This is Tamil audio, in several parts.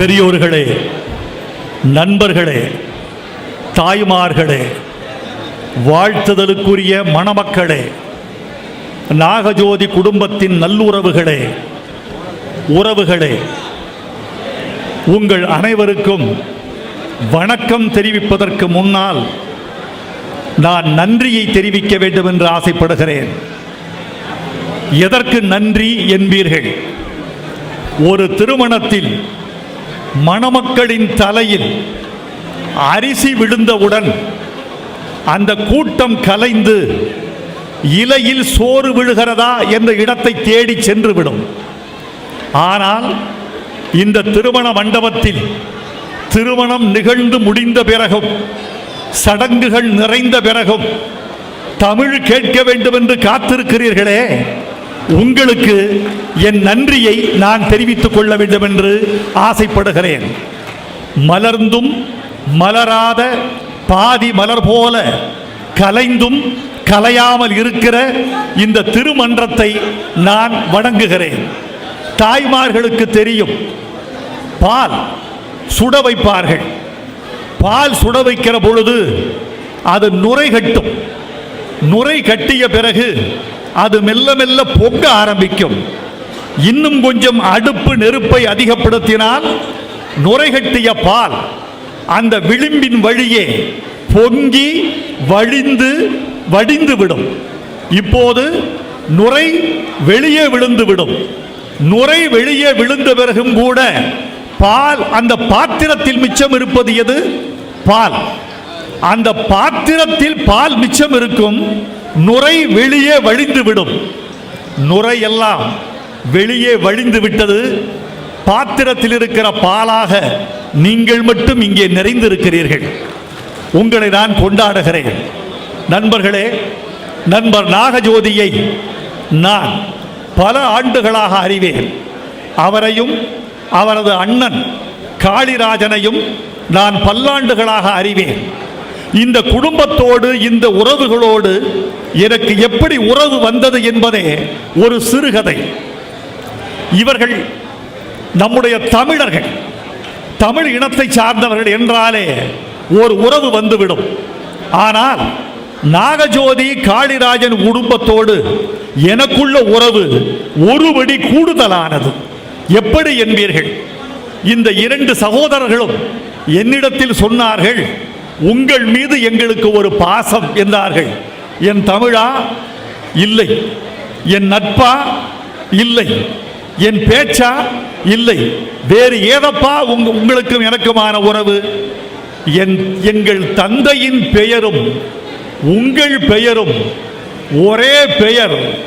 பெரியோர்களே நண்பர்களே தாய்மார்களே வாழ்த்துதலுக்குரிய மணமக்களே நாகஜோதி குடும்பத்தின் நல்லுறவுகளே உறவுகளே உங்கள் அனைவருக்கும் வணக்கம் தெரிவிப்பதற்கு முன்னால் நான் நன்றியை தெரிவிக்க வேண்டும் என்று ஆசைப்படுகிறேன். எதற்கு நன்றி என்பீர்கள்? ஒரு திருமணத்தில் மணமக்களின் தலையில் அரிசி விழுந்தவுடன் அந்த கூட்டம் கலைந்து இலையில் சோறு விழுகிறதா என்ற இடத்தை தேடி சென்று விடும் ஆனால் இந்த திருமண மண்டபத்தில் திருமணம் நிகழ்ந்து முடிந்த பிறகும் சடங்குகள் நிறைந்த பிறகும் தமிழ் கேட்க வேண்டும் என்று காத்திருக்கிறீர்களே. உங்களுக்கு என் நன்றியை நான் தெரிவித்துக் கொள்ள வேண்டும் என்று ஆசைப்படுகிறேன். மலர்ந்தும் மலராத பாதி மலர் போல கலைந்தும் கலையாமல் இருக்கிற இந்த திருமன்றத்தை நான் வணங்குகிறேன். தாய்மார்களுக்கு தெரியும் பால் சுட வைப்பார்கள். பால் சுட வைக்கிற பொழுது அது நுரை கட்டும். நுரை கட்டிய பிறகு அது மெல்ல மெல்ல பொங்க ஆரம்பிக்கும். இன்னும் கொஞ்சம் அடுப்பு நெருப்பை அதிகப்படுத்தினால் நுரைகட்டிய பால் அந்த விளிம்பின் வழியே பொங்கி வழிந்து வடிந்து விடும். இப்போது நுரை வெளியே விழுந்து விடும். நுரை வெளியே விழுந்த பிறகும் கூட பால் அந்த பாத்திரத்தில் மிச்சம் இருப்பது எது? பால். அந்த பாத்திரத்தில் பால் மிச்சம் இருக்கும். நுரை வெளியே வழிந்து விடும். நுரை எல்லாம் வெளியே வழிந்து விட்டது. பாத்திரத்தில் இருக்கிற பாலாக நீங்கள் மட்டும் இங்கே நிறைந்திருக்கிறீர்கள். உங்களை நான் கொண்டாடுகிறேன். நண்பர்களே நண்பர் நாகஜோதியை நான் பல ஆண்டுகளாக அறிவேன். அவரையும் அவரது அண்ணன் காளிராஜனையும் நான் பல்லாண்டுகளாக அறிவேன். இந்த குடும்பத்தோடு இந்த உறவுகளோடு எனக்கு எப்படி உறவு வந்தது என்பதே ஒரு சிறுகதை. இவர்கள் நம்முடைய தமிழர்கள் தமிழ் இனத்தை சார்ந்தவர்கள் என்றாலே ஒரு உறவு வந்துவிடும். ஆனால் நாகஜோதி காளிராஜன் குடும்பத்தோடு எனக்குள்ள உறவு ஒருபடி கூடுதலானது. எப்படி என்பீர்கள்? இந்த இரண்டு சகோதரர்களும் என்னிடத்தில் சொன்னார்கள் உங்கள் மீது எங்களுக்கு ஒரு பாசம் என்றார்கள். என் தமிழா? இல்லை. என் நட்பா? இல்லை. என் பேச்சா? இல்லை. வேறு ஏதப்பா உங்க உங்களுக்கும் எனக்குமான உறவு? என் எங்கள் தந்தையின் பெயரும் உங்கள் பெயரும் ஒரே பெயர்.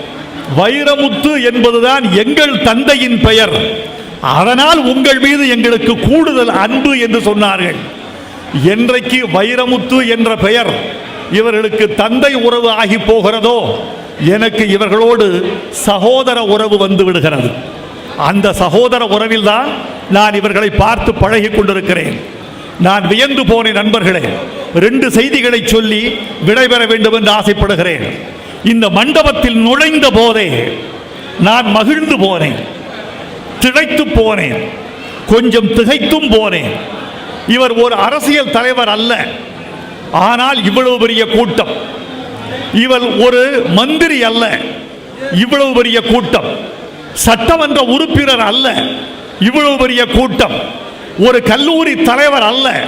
வைரமுத்து என்பதுதான் எங்கள் தந்தையின் பெயர். அதனால் உங்கள் மீது எங்களுக்கு கூடுதல் அன்பு என்று சொன்னார்கள். என்றைக்கு வைரமுத்து என்ற பெயர் இவர்களுக்கு தந்தை உறவு ஆகி போகிறதோ எனக்கு இவர்களோடு சகோதர உறவு வந்து விடுகிறது. அந்த சகோதர உறவில்தான் நான் இவர்களை பார்த்து பழகி கொண்டிருக்கிறேன். நான் வியந்து போனேன் நண்பர்களே ரெண்டு செய்திகளை சொல்லி விடைபெற வேண்டும் என்று ஆசைப்படுகிறேன். இந்த மண்டபத்தில் நுழைந்த போதே நான் மகிழ்ந்து போனேன் திளைத்து போனேன் கொஞ்சம் திகைத்தும் போனேன். இவர் ஒரு அரசியல் தலைவர் அல்ல. ஆனால் இவ்வளவு பெரிய கூட்டம். இவர் ஒரு மந்திரி அல்ல. இவ்வளவு பெரிய கூட்டம். சட்டமன்ற உறுப்பினர் அல்ல. இவ்வளவு பெரிய கூட்டம். ஒரு கல்லூரி தலைவர் அல்ல.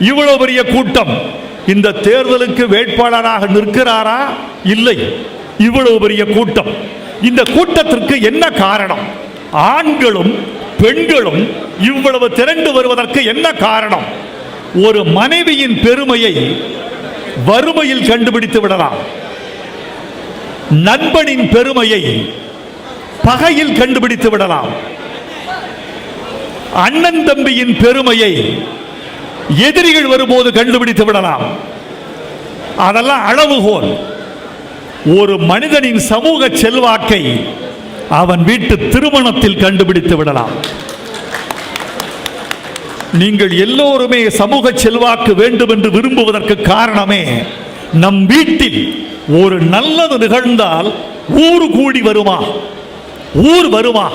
இவ்வளவு பெரிய கூட்டம். இந்த தேர்தலுக்கு வேட்பாளராக நிற்கிறாரா? இல்லை. இவ்வளவு பெரிய கூட்டம். இந்த கூட்டத்திற்கு என்ன காரணம்? ஆண்களும் பெண்களும் இவ்வளவு திரண்டு வருவதற்கு என்ன காரணம்? ஒரு மனைவியின் பெருமையை வறுமையில் கண்டுபிடித்து விடலாம். நண்பனின் பெருமையை பகையில் கண்டுபிடித்து விடலாம். அண்ணன் தம்பியின் பெருமையை எதிரிகள் வரும்போது கண்டுபிடித்து விடலாம். அதெல்லாம் அளவுகோல். ஒரு மனிதனின் சமூக செல்வாக்கை அவன் வீட்டு திருமணத்தில் கண்டுபிடித்து விடலாம். நீங்கள் எல்லோருமே சமூக செல்வாக்கு வேண்டும் என்று விரும்புவதற்கு காரணமே நம் வீட்டில் ஒரு நல்லது நிகழ்ந்தால் ஊர் கூடி வருமா? ஊர் வருமா?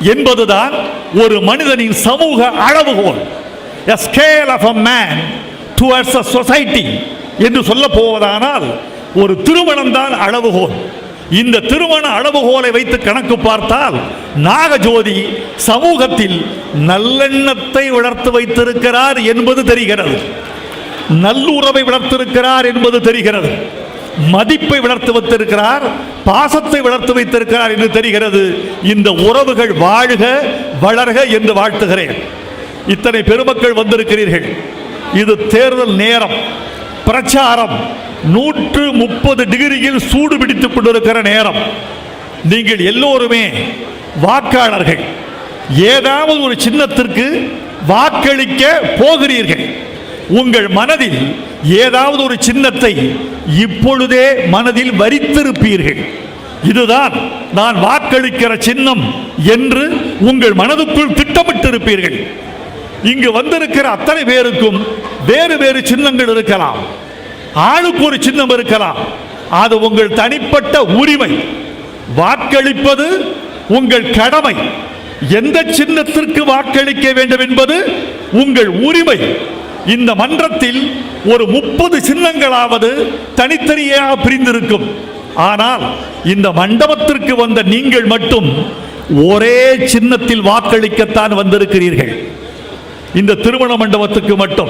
என்பதுதான் ஒரு மனிதனின் சமூக அளவுகோல். A scale of a man towards a society என்று சொல்ல போவதானால் ஒரு திருமணம் தான் அளவுகோல். இந்த திருமண அளவுகோலை வைத்து கணக்கு பார்த்தால் நாகஜோதி சமூகத்தில் நல்லெண்ணத்தை வளர்த்து வைத்திருக்கிறார் என்பது தெரிகிறது. நல்லுறவை வளர்த்திருக்கிறார் என்பது தெரிகிறது. மதிப்பை வளர்த்து வைத்திருக்கிறார் பாசத்தை வளர்த்து வைத்திருக்கிறார் என்று தெரிகிறது. இந்த உறவுகள் வாழ்க வளர்க என்று வாழ்த்துகிறேன். இத்தனை பெருமக்கள் வந்திருக்கிறீர்கள். இது தேர்தல் நேரம் பிரச்சாரம். நூற்று முப்பது டிகிரியில் சூடு பிடித்துக் கொண்டிருக்கிற நேரம். நீங்கள் எல்லோருமே வாக்காளர்கள். ஏதாவது ஒரு சின்னத்திற்கு வாக்களிக்க போகிறீர்கள். உங்கள் மனதில் ஏதாவது ஒரு சின்னத்தை இப்பொழுதே மனதில் வரித்திருப்பீர்கள். இதுதான் நான் வாக்களிக்கிற சின்னம் என்று உங்கள் மனதுக்குள் திட்டமிட்டிருப்பீர்கள். இங்கு வந்திருக்கிற அத்தனை பேருக்கும் வேறு வேறு சின்னங்கள் இருக்கலாம். ஆளுக்கு ஒரு சின்னம் இருக்கலாம். அது உங்கள் தனிப்பட்ட உரிமை. வாக்களிப்பது உங்கள் கடமை. எந்த சின்னத்திற்கு வாக்களிக்க வேண்டும் என்பது உங்கள் உரிமை. இந்த மன்றத்தில் ஒரு முப்பது சின்னங்களாவது தனித்தனியாக பிரிந்திருக்கும். ஆனால் இந்த மண்டபத்திற்கு வந்த நீங்கள் மட்டும் ஒரே சின்னத்தில் வாக்களிக்கத்தான் வந்திருக்கிறீர்கள். இந்த திருமண மண்டபத்துக்கு மட்டும்.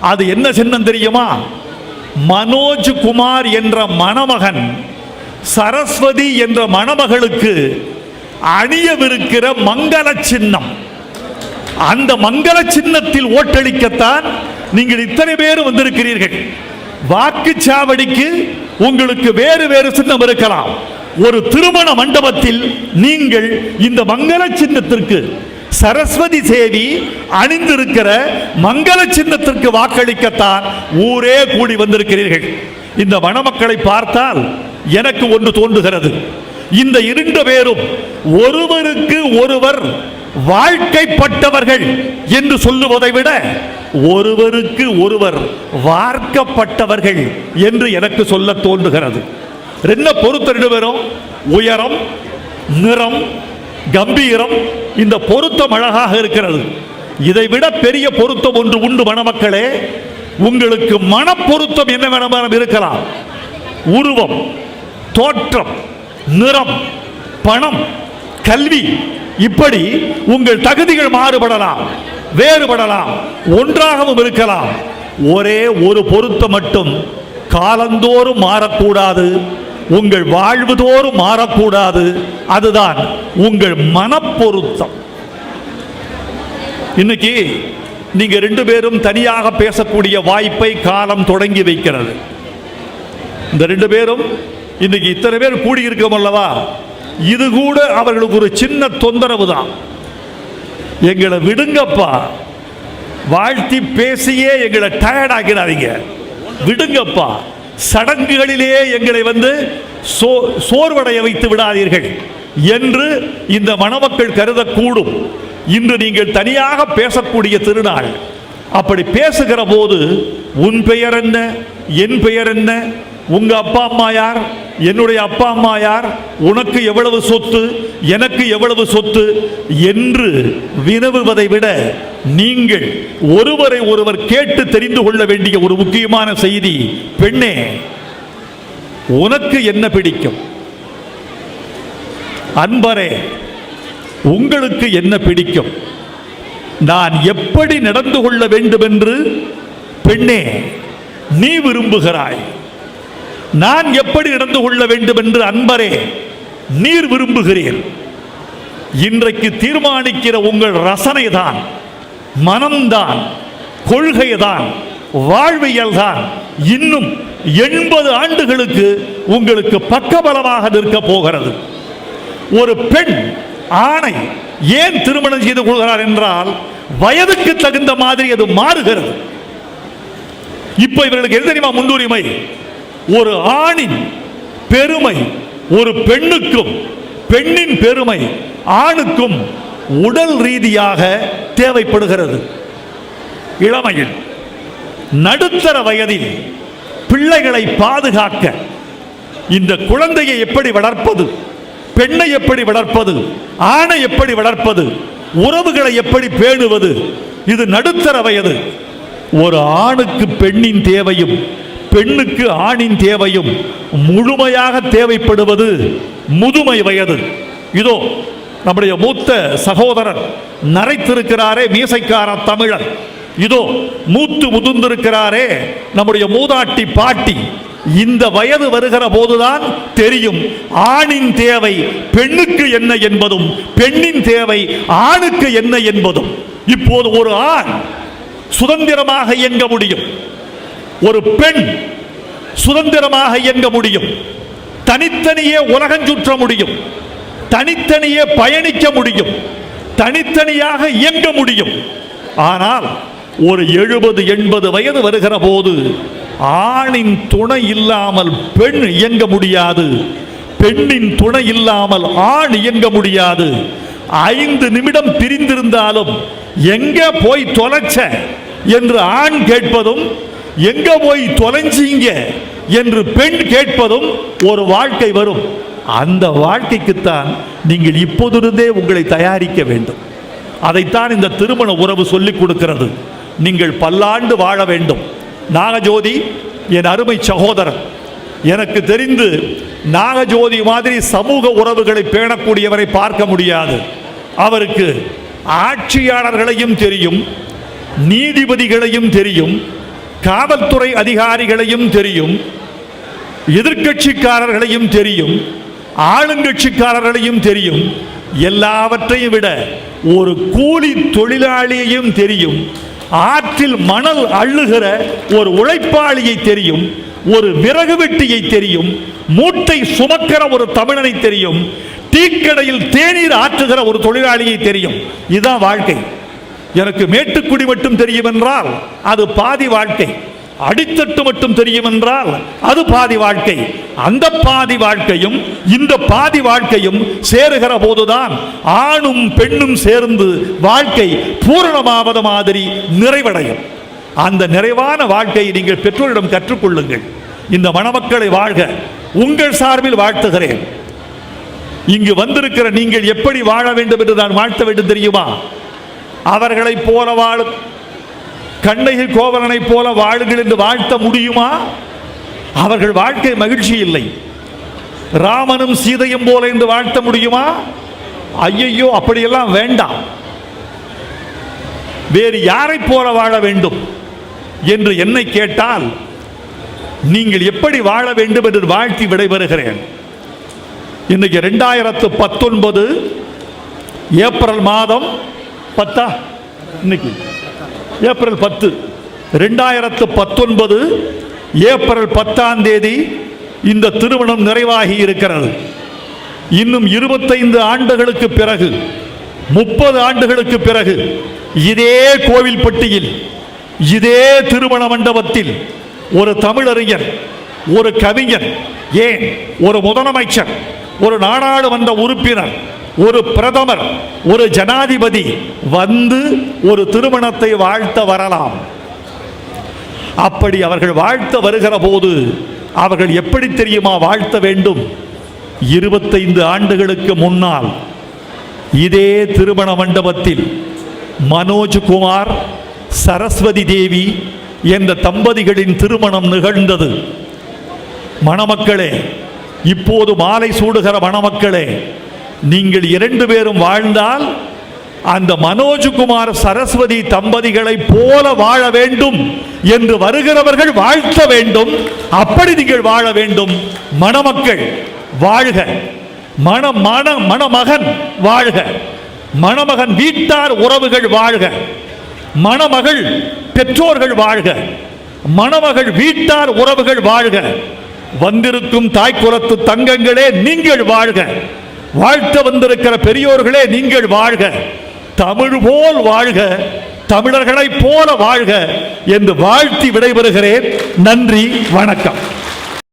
அது என்ன சின்னம் தெரியுமா? மனோஜ் குமார் என்ற மணமகன் சரஸ்வதி என்ற மணமகளுக்கு அணியவிருக்கிற மங்கள சின்னம். அந்த மங்கள சின்னத்தில் ஓட்டளிக்கத்தான் நீங்கள் இத்தனை பேர் வந்திருக்கிறீர்கள். வாக்குச்சாவடிக்கு உங்களுக்கு வேறு வேறு சின்னம் இருக்கலாம். ஒரு திருமண மண்டபத்தில் நீங்கள் இந்த மங்கள சின்னத்திற்கு சரஸ்வதி சேவி அணிந்திருக்கிற மங்கள சின்னத்திற்கு வாக்களிக்கத்தான் ஊரே கூடி வந்திருக்கிறீர்கள். இந்த மணமக்களை பார்த்தால் எனக்கு ஒன்று தோன்றுகிறது. இந்த இரண்டு பேரும் ஒருவருக்கு ஒருவர் வாழ்க்கைப்பட்டவர்கள் என்று சொல்லுவதை விட ஒருவருக்கு ஒருவர் வார்க்கப்பட்டவர்கள் என்று எனக்கு சொல்ல தோன்றுகிறது. என்ன பொறுத்த ரெண்டு பேரும் உயரம் நிறம் கம்பீரம் இந்த பொருத்தம் அழகாக இருக்கிறது. இதை விட பெரிய பொருத்தம் ஒன்று உண்டு மணமக்களே. உங்களுக்கு மனப்பொருத்தம் என்ன வேணுமானம் இருக்கலாம். உருவம் தோற்றம் நிறம் பணம் கல்வி இப்படி உங்கள் தகுதிகள் மாறுபடலாம் வேறுபடலாம் ஒன்றாகவும் இருக்கலாம். ஒரே ஒரு பொருத்தம் மட்டும் காலந்தோறும் மாறக்கூடாது. உங்கள் வாழ்வு தோறும் மாறக்கூடாது. அதுதான் உங்கள் மனப்பொருத்தம். இன்னைக்கு நீங்க ரெண்டு பேரும் தனியாக பேசக்கூடிய வாய்ப்பை காலம் தொடங்கி வைக்கிறது. இந்த ரெண்டு பேரும் இன்னைக்கு இத்தனை பேர் கூடியிருக்கோம் அல்லவா? இது கூட அவர்களுக்கு ஒரு சின்ன தொந்தரவு தான். எங்களை விடுங்கப்பா. வாழ்த்தி பேசியே எங்களை டயர்ட் ஆக்கிடாதீங்க. விடுங்கப்பா. சடங்குகளிலேயே எங்களை வந்து சோ சோர்வடைய வைத்து விடாதீர்கள் என்று இந்த மணமக்கள் கருதக்கூடும். இன்று நீங்கள் தனியாக பேசக்கூடிய திருநாள். அப்படி பேசுகிற போது உன் பெயர் என்ன? என் பெயர் என்ன? உங்க அப்பா அம்மா யார்? என்னுடைய அப்பா அம்மா யார்? உனக்கு எவ்வளவு சொத்து? எனக்கு எவ்வளவு சொத்து? என்று வினவுவதை விட நீங்கள் ஒருவரை ஒருவர் கேட்டு தெரிந்து கொள்ள வேண்டிய ஒரு முக்கியமான செய்தி பெண்ணே உனக்கு என்ன பிடிக்கும்? அன்பரே உங்களுக்கு என்ன பிடிக்கும்? நான் எப்படி நடந்து கொள்ள வேண்டும் என்று பெண்ணே நீ விரும்புகிறாய். நான் எப்படி நடந்து கொள்ள வேண்டும் என்று அன்பரே நீர் விரும்புகிறீர். இன்றைக்கு தீர்மானிக்கிற உங்கள் ரசனை தான் மனம்தான் கொள்கைதான் வாழ்வியல் தான் இன்னும் எண்பது ஆண்டுகளுக்கு உங்களுக்கு பக்கபலமாக நிற்க போகிறது. ஒரு பெண் ஆணை ஏன் திருமணம் செய்து கொள்கிறார் என்றால் வயதுக்கு தகுந்த மாதிரி அது மாறுகிறது. இப்ப இவர்களுக்கு எது தெரியுமா முன்னுரிமை? ஒரு ஆணின் பெருமை ஒரு பெண்ணுக்கும் பெண்ணின் பெருமை ஆணுக்கும் உடல் ரீதியாக தேவைப்படுகிறது. இளமையில் நடுத்தர வயதில் பிள்ளைகளை பாதுகாக்க இந்த குழந்தையை எப்படி வளர்ப்பது பெண்ணை எப்படி வளர்ப்பது ஆணை எப்படி வளர்ப்பது உறவுகளை எப்படி பேணுவது இது நடுத்தர வயது. ஒரு ஆணுக்கு பெண்ணின் தேவையும் பெண்ணுக்கு ஆணின் தேவையும் முழுமையாக தேவைப்படுவது முதுமை வயது. இதோ நம்முடைய மூத்த சகோதரர் நரைத்திருக்கிறாரே மீசைக்கார தமிழர். இதோ மூத்து முதிர்ந்திருக்கிறாரே நம்முடைய மூதாட்டி பாட்டி. இந்த வயது வருகிற போதுதான் தெரியும் ஆணின் தேவை பெண்ணுக்கு என்ன என்பதும் பெண்ணின் தேவை ஆணுக்கு என்ன என்பதும். இப்போது ஒரு ஆண் சுதந்திரமாக இயங்க முடியும். ஒரு பெண் சுதந்திரமாக இயங்க முடியும். தனித்தனியே உலகம் சுற்ற முடியும். தனித்தனியே பயணிக்க முடியும். தனித்தனியாக இயங்க முடியும். ஆனால் ஒரு எழுபது எண்பது வயது வருகிற போது ஆணின் துணை இல்லாமல் பெண் இயங்க முடியாது. பெண்ணின் துணை இல்லாமல் ஆண் இயங்க முடியாது. ஐந்து நிமிடம் பிரிந்திருந்தாலும் எங்க போய் தொலைச்ச? என்று ஆண் கேட்பதும் எங்க போய் தொலைஞ்சீங்க என்று பெண் கேட்பதும் ஒரு வாழ்க்கை வரும். அந்த வாழ்க்கைக்குத்தான் நீங்கள் இப்போதிருந்தே உங்களை தயாரிக்க வேண்டும். அதைத்தான் இந்த திருமண உறவு சொல்லிக் கொடுக்கிறது. நீங்கள் பல்லாண்டு வாழ வேண்டும். நாகஜோதி என் அருமை சகோதரன் எனக்கு தெரிந்து நாகஜோதி மாதிரி சமூக உறவுகளை பேணக்கூடியவரை பார்க்க முடியாது. அவருக்கு ஆட்சியாளர்களையும் தெரியும் நீதிபதிகளையும் தெரியும் காவல்துறை அதிகாரிகளையும் தெரியும் எதிர்க்கட்சிக்காரர்களையும் தெரியும் ஆளுங்கட்சிக்காரர்களையும் தெரியும். எல்லாவற்றையும் விட ஒரு கூலி தொழிலாளியையும் தெரியும். ஆற்றில் மணல் அள்ளுகிற ஒரு உழைப்பாளியை தெரியும். ஒரு விறகு வெட்டியை தெரியும். மூட்டை சுமக்கிற ஒரு தமிழனை தெரியும். டீக்கடையில் தேநீர் ஆற்றுகிற ஒரு தொழிலாளியை தெரியும். இதுதான் வாழ்க்கை. எனக்கு மேட்டுக்குடி மட்டும் தெரியும் என்றால் அது பாதி வாழ்க்கை. அடித்தட்டு மட்டும் தெரியும் என்றால் அது பாதி வாழ்க்கை. அந்த பாதி வாழ்க்கையும் இந்த பாதி வாழ்க்கையும் சேருகிற போதுதான் ஆணும் பெண்ணும் சேர்ந்து வாழ்க்கை பூரணமாவது மாதிரி நிறைவடையும். அந்த நிறைவான வாழ்க்கையை நீங்கள் பெற்றோரிடம் கற்றுக்கொள்ளுங்கள். இந்த மணமக்களை வாழ்க. உங்கள் சார்பில் வாழ்த்துகிறேன். இங்கு வந்திருக்கிற நீங்கள் எப்படி வாழ வேண்டும் என்று நான் வாழ்த்த வேண்டும் தெரியுமா? அவர்களைப் போல வாழும். கண்ணகி கோவலனைப் போல வாழுங்கள் என்று வாழ்த்த முடியுமா? அவர்கள் வாழ்க்கை மகிழ்ச்சி இல்லை. ராமனும் சீதையும் போல என்று வாழ்த்த முடியுமா? ஐயையோ அப்படியெல்லாம் வேண்டாம். வேறு யாரைப் போல வாழ வேண்டும் என்று என்னை கேட்டால் நீங்கள் எப்படி வாழ வேண்டும் என்று வாழ்த்தி விடைபெறுகிறேன். இன்னைக்கு ரெண்டாயிரத்து பத்தொன்பது ஏப்ரல் மாதம் பத்தா? இன்னைக்கு. ஏப்ரல் பத்து. ரெண்டாயிரத்து பத்தொன்பது ஏப்ரல் பத்தாம் தேதி இந்த திருமணம் நிறைவாகி இருக்கிறது. இன்னும் இருபத்தைந்து ஆண்டுகளுக்கு பிறகு முப்பது ஆண்டுகளுக்கு பிறகு இதே கோவில்பட்டியில் இதே திருமண மண்டபத்தில் ஒரு தமிழறிஞர் ஒரு கவிஞர் ஏன்? ஒரு முதலமைச்சர் ஒரு நாடாளுமன்ற உறுப்பினர் ஒரு பிரதமர் ஒரு ஜனாதிபதி வந்து ஒரு திருமணத்தை வாழ்த்த வரலாம். அப்படி அவர்கள் வாழ்த்த வருகிற போது அவர்கள் எப்படி தெரியுமா வாழ்த்த வேண்டும்? இருபத்தைந்து ஆண்டுகளுக்கு முன்னால் இதே திருமண மண்டபத்தில் மனோஜ்குமார் சரஸ்வதி தேவி என்ற தம்பதிகளின் திருமணம் நிகழ்ந்தது. மணமக்களே இப்போது மாலை சூடுகிற மணமக்களே நீங்கள் இரண்டு பேரும் வாழ்ந்தால் அந்த மனோஜ்குமார் சரஸ்வதி தம்பதிகளைப் போல வாழ வேண்டும் என்று வருகிறவர்கள் வாழ்த்த வேண்டும். அப்படி நீங்கள் வாழ வேண்டும். மணமக்கள் வாழ்க. மண மண மணமகன் வாழ்க. மணமகன் வீட்டார் உறவுகள் வாழ்க. மணமகள் பெற்றோர்கள் வாழ்க. மணமகள் வீட்டார் உறவுகள் வாழ்க. வந்திருக்கும் தாய்க்குலத்து தங்கங்களே நீங்கள் வாழ்க. வாழ்த்த வந்திருக்கிற பெரியோர்களே நீங்கள் வாழ்க. தமிழ் போல் வாழ்க. தமிழர்களைப் போல வாழ்க. என்று வாழ்த்தி விடைபெறுகிறேன். நன்றி வணக்கம்.